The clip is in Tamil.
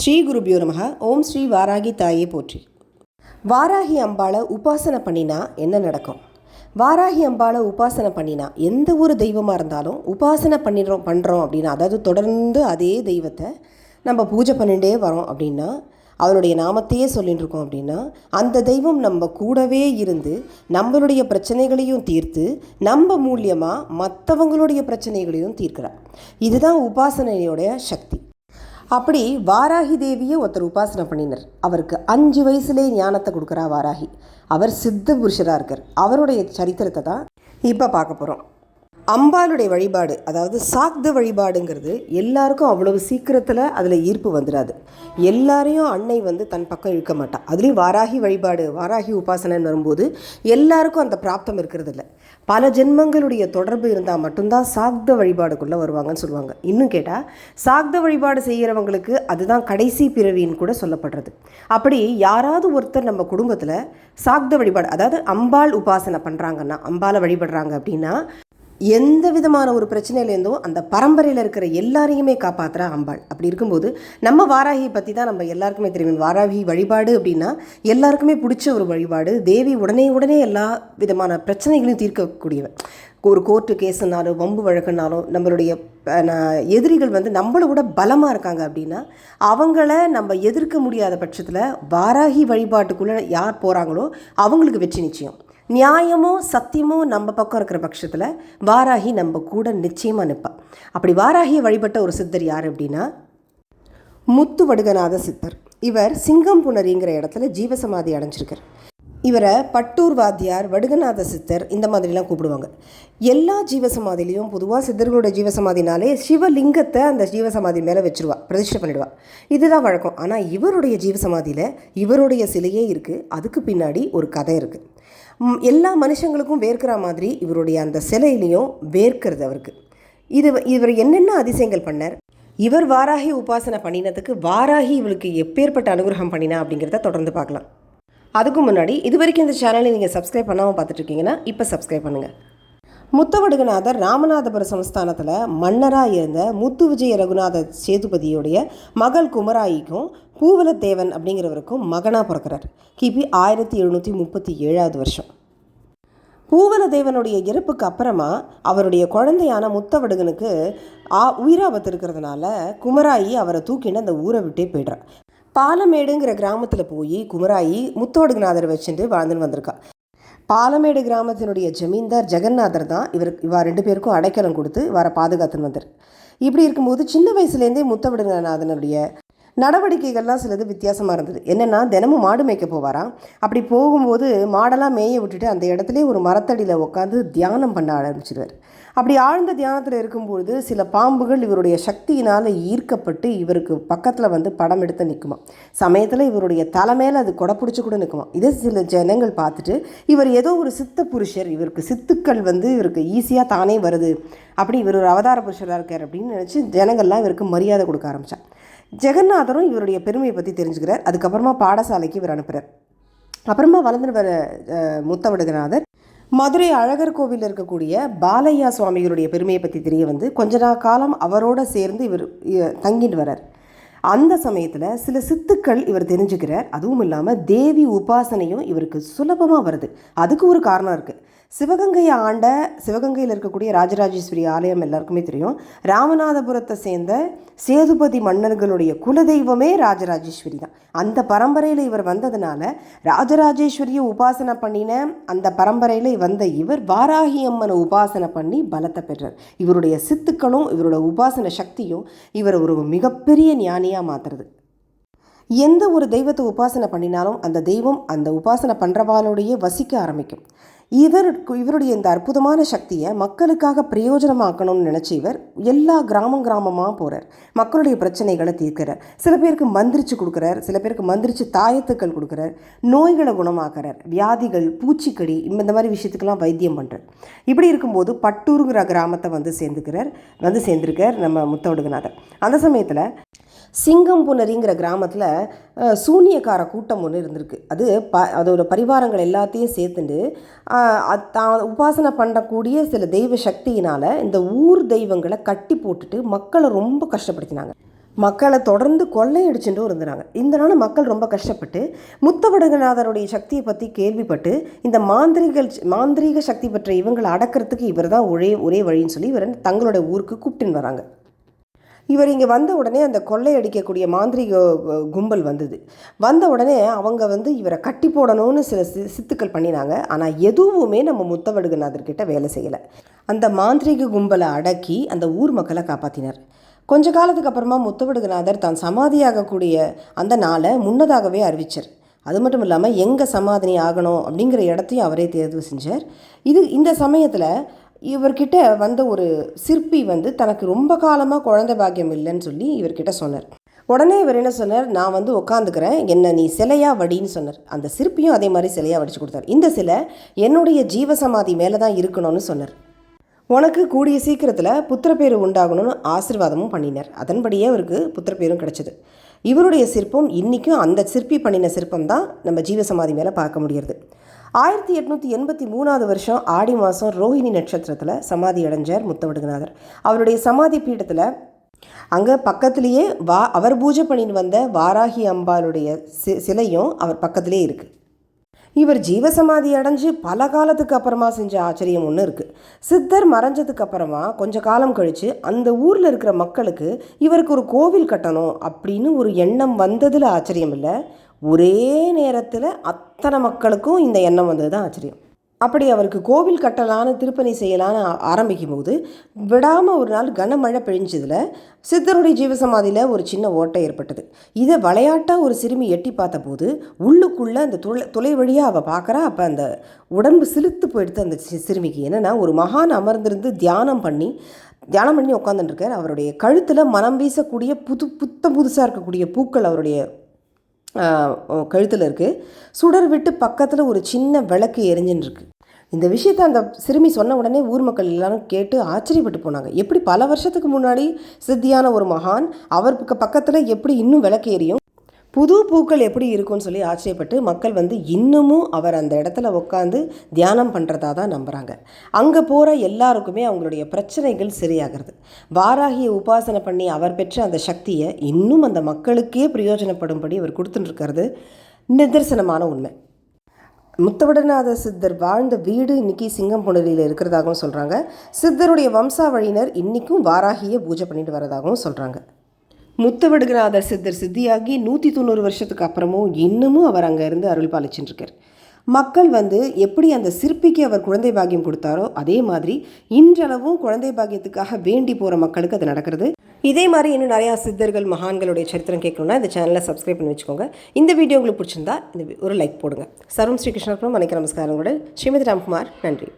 ஸ்ரீ குருபியோ நமக. ஓம் ஸ்ரீ வாராகி தாயே போற்றி. வாராகி அம்பாளை உபாசனை பண்ணினா என்ன நடக்கும்? வாராகி அம்பாளை உபாசனை பண்ணினா எந்த ஒரு தெய்வமாக இருந்தாலும் உபாசனை பண்ணிடுறோம் பண்ணுறோம் அப்படின்னா அதாவது தொடர்ந்து அதே தெய்வத்தை நம்ம பூஜை பண்ணிகிட்டே வரோம் அப்படின்னா அவருடைய நாமத்தையே சொல்லிட்டு இருக்கோம் அப்படின்னா அந்த தெய்வம் நம்ம கூடவே இருந்து நம்மளுடைய பிரச்சனைகளையும் தீர்த்து நம்ம மூலியமாக மற்றவங்களுடைய பிரச்சனைகளையும் தீர்க்கிறார். இதுதான் உபாசனையோடைய சக்தி. அப்படி வாராகி தேவியை ஒருத்தர் உபாசனை பண்ணினர். அவருக்கு அஞ்சு வயசுலேயே ஞானத்தை கொடுக்குறா வாராகி. அவர் சித்த புருஷராக இருக்கார். அவருடைய சரித்திரத்தை தான் இப்போ பார்க்க போகிறோம் அம்பாளுடைய வழிபாடு அதாவது சாக்த வழிபாடுங்கிறது எல்லாருக்கும் அவ்வளவு சீக்கிரத்தில் அதில் ஈர்ப்பு வந்துடாது எல்லாரையும் அன்னை வந்து தன் பக்கம் இழுக்க மாட்டான் அதுலேயும் வாராகி வழிபாடு வாராகி உபாசனைன்னு வரும்போது எல்லாருக்கும் அந்த பிராப்தம் இருக்கிறது இல்லை பல ஜென்மங்களுடைய தொடர்பு இருந்தால் மட்டும்தான் சாக்த வழிபாடுக்குள்ளே வருவாங்கன்னு சொல்லுவாங்க. இன்னும் கேட்டால் சாக்த வழிபாடு செய்கிறவங்களுக்கு அதுதான் கடைசி பிறவின்னு கூட சொல்லப்படுறது. அப்படி யாராவது ஒருத்தர் நம்ம குடும்பத்தில் சாக்த வழிபாடு அதாவது அம்பாள் உபாசனை பண்ணுறாங்கன்னா அம்பாலை வழிபடுறாங்க அப்படின்னா எந்த விதமான ஒரு பிரச்சனையிலேருந்தும் அந்த பரம்பரையில் இருக்கிற எல்லாரையுமே காப்பாற்றுற அம்பாள். அப்படி இருக்கும்போது நம்ம வாராகியை பற்றி தான் நம்ம எல்லாருக்குமே தெரியும். வாராகி வழிபாடு அப்படின்னா எல்லாருக்குமே பிடிச்ச ஒரு வழிபாடு. தேவி உடனே உடனே எல்லா விதமான பிரச்சனைகளையும் தீர்க்கக்கூடியவன். ஒரு கோர்ட்டு கேஸுனாலும் வம்பு வழக்குனாலும் நம்மளுடைய எதிரிகள் வந்து நம்மளை விட பலமாக இருக்காங்க அப்படின்னா அவங்கள நம்ம எதிர்க்க முடியாத பட்சத்தில் வாராகி வழிபாட்டுக்குள்ளே யார் போகிறாங்களோ அவங்களுக்கு வெற்றி நிச்சயம். நியாயமோ சத்தியமோ நம்ம பக்கம் இருக்கிற பட்சத்தில் வாராகி நம்ம கூட நிச்சயமாக நிற்பாள் அப்படி வாராகியை வழிபட்ட ஒரு சித்தர் யார் அப்படின்னா முத்து வடுகநாத சித்தர். இவர் சிங்கம் புனரிங்கிற இடத்துல ஜீவசமாதி அடைஞ்சிருக்கார். இவரை பட்டூர் வாத்தியார் வடுகநாத சித்தர் இந்த மாதிரிலாம் கூப்பிடுவாங்க. எல்லா ஜீவசமாதிலையும் பொதுவாக சித்தர்களோட ஜீவசமாதினாலே சிவலிங்கத்தை அந்த ஜீவசமாதி மேலே வச்சுருவா பிரதிஷ்டை பண்ணிடுவா. இதுதான் வழக்கம். ஆனால் இவருடைய ஜீவசமாதியில் இவருடைய சிலையே இருக்குது அதுக்கு பின்னாடி ஒரு கதை இருக்குது எல்லா மனுஷங்களுக்கும் வேர்க்கிற மாதிரி இவருடைய அந்த சிலையிலையும் வேர்க்கிறது அவருக்கு. இது இவர் என்னென்ன அதிசயங்கள் பண்ணார்? இவர் வாராகி உபாசனை பண்ணினதுக்கு வாராகி இவளுக்கு எப்பேற்பட்ட அனுகிரகம் பண்ணினா அப்படிங்கிறத தொடர்ந்து பார்க்கலாம். அதுக்கு முன்னாடி இது வரைக்கும் இந்த சேனலை நீங்கள் சப்ஸ்கிரைப் பண்ணாமல் பார்த்துட்ருக்கீங்கன்னா இப்போ சப்ஸ்கிரைப் பண்ணுங்கள் முத்தவடுகநாதர் ராமநாதபுர சமஸ்தானத்தில் மன்னராக இருந்த முத்து விஜய ரகுநாத சேதுபதியுடைய மகள் குமராயிக்கும் பூவலத்தேவன் அப்படிங்கிறவருக்கும் மகனாக பிறக்கிறார். கிபி ஆயிரத்தி எழுநூற்றி முப்பத்தி ஏழாவது வருஷம். பூவலதேவனுடைய இறப்புக்கு அப்புறமா அவருடைய குழந்தையான முத்தவடுகனுக்கு ஆ உயிராபத்து இருக்கிறதுனால குமராயி அவரை தூக்கின்னு அந்த ஊரை விட்டே போய்ட்றார் பாலமேடுங்கிற கிராமத்தில் போய் குமராயி முத்தவடுகநாதர் வச்சுட்டு வாழ்ந்துன்னு வந்திருக்கா. பாலமேடு கிராமத்தினுடைய ஜமீன்தார் ஜெகநாதர் தான் இவருக்கு இவா ரெண்டு பேருக்கும் அடைக்கலம் கொடுத்து இவரை பாதுகாத்துன்னு வந்தார். இப்படி இருக்கும்போது சின்ன வயசுலேருந்தே முத்தவடுகநாதனுடைய நடவடிக்கைகள்லாம் சிலது வித்தியாசமாக இருந்தது. என்னென்னா தினமும் மாடு மேய்க்க போவாராம் அப்படி போகும்போது மாடெல்லாம் மேய விட்டுட்டு அந்த இடத்துல ஒரு மரத்தடியில் உட்காந்து தியானம் பண்ண ஆரம்பிச்சிருவார். அப்படி ஆழ்ந்த தியானத்தில் இருக்கும்பொழுது சில பாம்புகள் இவருடைய சக்தியினால் ஈர்க்கப்பட்டு இவருக்கு பக்கத்தில் வந்து படம் எடுத்து நிற்குமா சமயத்தில் இவருடைய தலைமையில் அது கொடை பிடிச்சி கூட நிற்குமா இதே சில ஜனங்கள் பார்த்துட்டு இவர் ஏதோ ஒரு சித்த புருஷர் இவருக்கு சித்துக்கள் வந்து இவருக்கு ஈஸியாக தானே வருது. அப்படி இவர் ஒரு அவதார புருஷராக இருக்கார் அப்படின்னு நினச்சி ஜனங்கள்லாம் இவருக்கு மரியாதை கொடுக்க ஆரம்பித்தான் ஜெகநாதரும் இவருடைய பெருமையை பற்றி தெரிஞ்சுக்கிறார். அதுக்கப்புறமா பாடசாலைக்கு இவர் அனுப்புகிறார் அப்புறமா வளர்ந்து வர முத்தவடுகநாதர் மதுரை அழகர் கோவிலில் இருக்கக்கூடிய பாலையா சுவாமிகளுடைய பெருமையை பற்றி தெரிய வந்து கொஞ்ச நாள் காலம் அவரோட சேர்ந்து இவர் தங்கிட்டு வரார். அந்த சமயத்தில் சில சித்துக்கள் இவர் தெரிஞ்சுக்கிறார். அதுவும் இல்லாமல் தேவி உபாசனையும் இவருக்கு சுலபமாக வருது. அதுக்கு ஒரு காரணம் இருக்குது சிவகங்கையை ஆண்ட சிவகங்கையில் இருக்கக்கூடிய ராஜராஜேஸ்வரி ஆலயம் எல்லாருக்குமே தெரியும். ராமநாதபுரத்தை சேர்ந்த சேதுபதி மன்னர்களுடைய குலதெய்வமே ராஜராஜேஸ்வரி தான். அந்த பரம்பரையில் இவர் வந்ததுனால ராஜராஜேஸ்வரியை உபாசனை பண்ணின அந்த பரம்பரையில் வந்த இவர் வாராகி அம்மனை உபாசனை பண்ணி பலத்தை பெற்றார். இவருடைய சித்துக்களும் இவரோட உபாசன சக்தியும் இவர் ஒரு மிகப்பெரிய ஞானியாக மாற்றுறது எந்த ஒரு தெய்வத்தை உபாசனை பண்ணினாலும் அந்த தெய்வம் அந்த உபாசனை பண்ணுறவாளோடையே வசிக்க ஆரம்பிக்கும். இவருக்கு இவருடைய இந்த அற்புதமான சக்தியை மக்களுக்காக பிரயோஜனமாக்கணும்னு நினச்சி இவர் எல்லா கிராமம் கிராமமாக போகிறார் மக்களுடைய பிரச்சனைகளை தீர்க்கிறார். சில பேருக்கு மந்திரிச்சு கொடுக்குறார் சில பேருக்கு மந்திரிச்சு தாயத்துக்கள் கொடுக்குறார் நோய்களை குணமாக்குறார் வியாதிகள் பூச்சிக்கடி இந்த மாதிரி விஷயத்துக்கெல்லாம் வைத்தியம் பண்ணுறார் இப்படி இருக்கும்போது பட்டூருங்கிற கிராமத்தை வந்து சேர்ந்துக்கிறார் வந்து சேர்ந்துருக்கார் நம்ம முத்தோடுகநாதர் அந்த சமயத்தில் சிங்கம்புணரிங்கிற கிராமத்தில் சூனியக்கார கூட்டம் ஒன்று இருந்திருக்கு. அது ப அதோட பரிவாரங்கள் எல்லாத்தையும் சேர்த்துண்டு தான் உபாசனை பண்ணக்கூடிய சில தெய்வ சக்தியினால் இந்த ஊர் தெய்வங்களை கட்டி போட்டுட்டு மக்களை ரொம்ப கஷ்டப்படுத்தினாங்க. மக்களை தொடர்ந்து கொள்ளையடிச்சுட்டும் இருந்தாங்க இதனால் மக்கள் ரொம்ப கஷ்டப்பட்டு முத்தவடகநாதருடைய சக்தியை பற்றி கேள்விப்பட்டு இந்த மாந்திரிகள் மாந்திரீக சக்தி பெற்ற இவங்களை அடக்கிறதுக்கு இவர் தான் ஒரே ஒரே வழின்னு சொல்லி இவரை தங்களோட ஊருக்கு கூப்பிட்டுன்னு வராங்க. இவர் இங்கே வந்த உடனே அந்த கொள்ளையடிக்கக்கூடிய மாந்திரிக கும்பல் வந்தது. வந்த உடனே அவங்க வந்து இவரை கட்டி போடணும்னு சில சி சித்துக்கள் பண்ணினாங்க. ஆனால் எதுவுமே நம்ம முத்தவடுகநாதர்கிட்ட வேலை செய்யலை. அந்த மாந்திரிக கும்பலை அடக்கி அந்த ஊர் மக்களை காப்பாற்றினார் கொஞ்ச காலத்துக்கு அப்புறமா முத்தவடுகநாதர் தான் சமாதியாகக்கூடிய அந்த நாளை முன்னதாகவே அறிவிச்சார். அது மட்டும் இல்லாமல் எங்கே சமாதினி ஆகணும் அப்படிங்கிற இடத்தையும் அவரே தேர்வு செஞ்சார். இது இந்த சமயத்தில் இவர்கிட்ட வந்த ஒரு சிற்பி வந்து தனக்கு ரொம்ப காலமாக குழந்தை பாக்கியம் இல்லைன்னு சொல்லி இவர்கிட்ட சொன்னார். உடனே இவர் என்ன சொன்னார்? நான் வந்து உட்காந்துக்கிறேன் என்ன நீ சிலையா வடின்னு சொன்னார். அந்த சிற்பியும் அதே மாதிரி சிலையாக வடிச்சு கொடுத்தார். இந்த சிலை என்னுடைய ஜீவசமாதி மேலே தான் இருக்கணும்னு சொன்னார். உனக்கு கூடிய சீக்கிரத்தில் புத்திரப்பேறு உண்டாகணும்னு ஆசீர்வாதமும் பண்ணினார். அதன்படியே அவருக்கு புத்திரப்பேரும் கிடைச்சது. இவருடைய சிற்பம் இன்றைக்கும் அந்த சிற்பி பண்ணின சிற்பம் தான் நம்ம ஜீவசமாதி மேலே பார்க்க முடியறது. ஆயிரத்தி எட்நூற்றி எண்பத்தி மூணாவது வருஷம் ஆடி மாதம் ரோஹிணி நட்சத்திரத்தில் சமாதி அடைஞ்சார் முத்தவடுகநாதர். அவருடைய சமாதி பீடத்தில் அங்கே பக்கத்துலேயே வா அவர் பூஜை பண்ணிட்டு வந்த வாராகி அம்பாளுடைய சி சிலையும் அவர் பக்கத்திலே இருக்குது இவர் ஜீவசமாதி அடைஞ்சு பல காலத்துக்கு அப்புறமா செஞ்ச ஆச்சரியம் ஒன்று இருக்குது சித்தர் மறைஞ்சதுக்கு அப்புறமா கொஞ்ச காலம் கழித்து அந்த ஊரில் இருக்கிற மக்களுக்கு இவருக்கு ஒரு கோவில் கட்டணும் அப்படின்னு ஒரு எண்ணம் வந்ததில் ஆச்சரியம் இல்லை ஒரே நேரத்தில் அத்தனை மக்களுக்கும் இந்த எண்ணம் வந்தது தான் ஆச்சரியம். அப்படி அவருக்கு கோவில் கட்டலான்னு திருப்பணி செய்யலான்னு ஆரம்பிக்கும் போது விடாமல் ஒரு நாள் கனமழை பெழிஞ்சதில் சித்தருடைய ஜீவசமாதியில் ஒரு சின்ன ஓட்டை ஏற்பட்டது. இதை விளையாட்டாக ஒரு சிறுமி எட்டி பார்த்தபோது உள்ளுக்குள்ளே அந்த துளை துளை வழியாக அவள் பார்க்குறா அப்போ அந்த உடம்பு சிலுத்து போயிடுது அந்த சிறுமிக்கு. என்னென்னா ஒரு மகான் அமர்ந்திருந்து தியானம் பண்ணி தியானம் பண்ணி உட்காந்துட்டுருக்கார் அவருடைய கழுத்தில் மனம் வீசக்கூடிய புது புத்தம் புதுசாக இருக்கக்கூடிய பூக்கள் அவருடைய கழுத்தில் இருக்குது சுடர் விட்டு பக்கத்தில் ஒரு சின்ன விளக்கு எரிஞ்சுன்னு இருக்கு இந்த விஷயத்தை அந்த சிறுமி சொன்ன உடனே ஊர் மக்கள் எல்லாரும் கேட்டு ஆச்சரியப்பட்டு போனாங்க. எப்படி பல வருஷத்துக்கு முன்னாடி சித்தியான ஒரு மகான் அவருக்கு பக்கத்தில் எப்படி இன்னும் விளக்கு எரியும்? புது பூக்கள் எப்படி இருக்கும்னு சொல்லி ஆச்சரியப்பட்டு மக்கள் வந்து இன்னமும் அவர் அந்த இடத்துல உட்காந்து தியானம் பண்ணுறதா தான் நம்புகிறாங்க அங்கே போகிற எல்லாருக்குமே அவங்களுடைய பிரச்சனைகள் சரியாகிறது. வாராகியை உபாசனை பண்ணி அவர் பெற்ற அந்த சக்தியை இன்னும் அந்த மக்களுக்கே பிரயோஜனப்படும்படி அவர் கொடுத்துட்டுருக்கிறது நிதர்சனமான உண்மை. முத்தவடநாத சித்தர் வாழ்ந்த வீடு இன்னைக்கு சிங்கம்புணரியில் இருக்கிறதாகவும் சொல்கிறாங்க சித்தருடைய வம்சாவழியினர் இன்றைக்கும் வாராகியை பூஜை பண்ணிட்டு வரதாகவும் சொல்கிறாங்க முத்தவடுகநாதர் சித்தர் சித்தியாகி நூற்றி தொண்ணூறு வருஷத்துக்கு அப்புறமும் இன்னமும் அவர் அங்கே இருந்து அருள் பாலிச்சுட்டு மக்கள் வந்து எப்படி அந்த சிற்பிக்கு அவர் குழந்தை பாக்கியம் கொடுத்தாரோ அதே மாதிரி இன்றளவும் குழந்தை பாக்கியத்துக்காக வேண்டி போகிற மக்களுக்கு அது நடக்கிறது. இதே மாதிரி இன்னும் நிறையா சித்தர்கள் மகான்களுடைய சரித்திரம் கேட்கணும்னா இந்த சேனலை சப்ஸ்கிரைப் பண்ணி வச்சுக்கோங்க. இந்த வீடியோ உங்களுக்கு பிடிச்சிருந்தா இந்த ஒரு லைக் போடுங்க. சர்வம் ஸ்ரீ கிருஷ்ணபுரம் நமஸ்காரங்களோட ஸ்ரீமதி ராம்குமார் நன்றி.